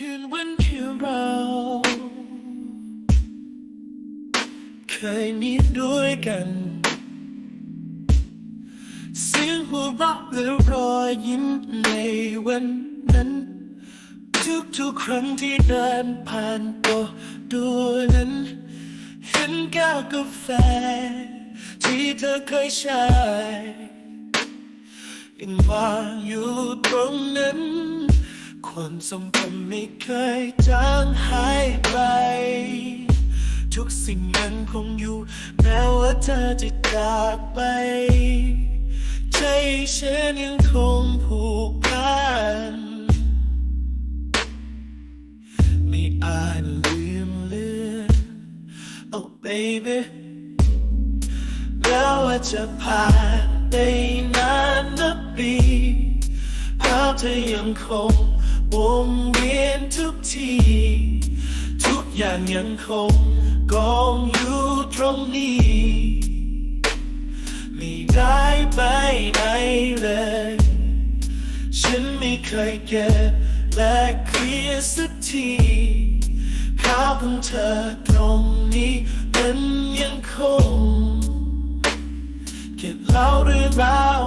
คืนวันที่เรา เคยมีด้วยกัน เสียงหัวเราะและรอยยิ้มในวันนั้น ทุกๆครั้งที่เดินผ่านตัวดูนั้น เห็นแก้วกาแฟ ที่เธอเคยใช้ยังวางอยู่ตรงนั้น ความทรงจำไม่เคยจางหายไป ทุกสิ่งยังคงอยู่แม้ว่าเธอจะจากไป ใจฉันยังคงผูกพันไม่อาจลืมเลือน Oh baby แม้ว่าจะผ่านไปนานนับปีภาพเธอยังคง วงเวียนทุกทีทุกอย่างยังคงกองอยู่ตรงนี้ไม่ได้ไปไหนเลย ฉันไม่เคยเก็บและเคลียร์สักทีภาพของเธอตรงนี้มันยังคงเก็บเล่าเรื่องราว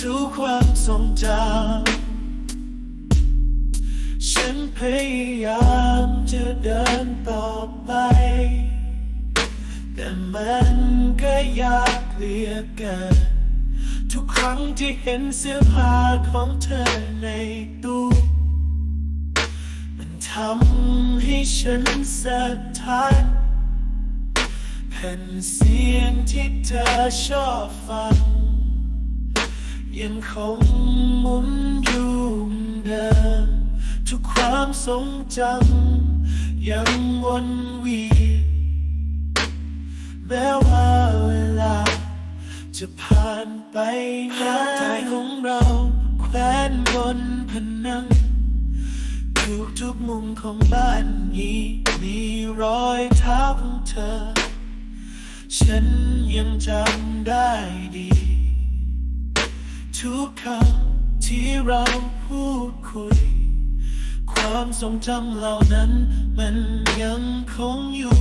ทุกความทรงจำ ฉันพยายามจะเดินต่อไป แต่มันก็ยากเหลือเกินทุกครั้งที่เห็นเสื้อผ้าของเธอในตู้มันทำให้ฉันสะท้านแผ่นเสียงที่เธอชอบฟัง ยังคงหมุนอยู่เดิม ความทรงจำยังวนเวียนแม้ว่าเวลา จะผ่านไปนานภาพถ่ายของเราแขวนบนผนังทุกทุกมุมของบ้านนี้ มีรอยเท้าของเธอ ฉันยังจำได้ดี ทุกคำที่เราพูดคุย ความทรงจำเหล่านั้นมันยังคงอยู่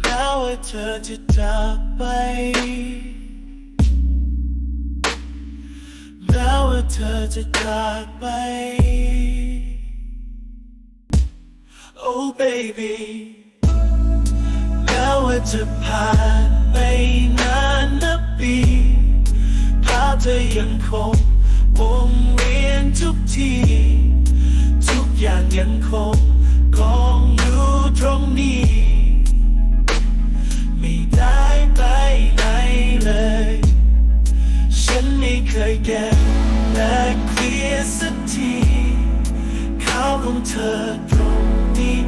แม้ว่าเธอจะจากไปแม้ว่าเธอจะจากไป Oh baby แม้ว่าจะผ่านไปนานนับปีภาพเธอยังคงวง ทุกทีทุกอย่างยังคงกองอยู่ตรงนี้ ไม่ได้ไปไหนเลย ฉันไม่เคยเก็บและเคลียร์สักทีข่าวของเธอตรงนี้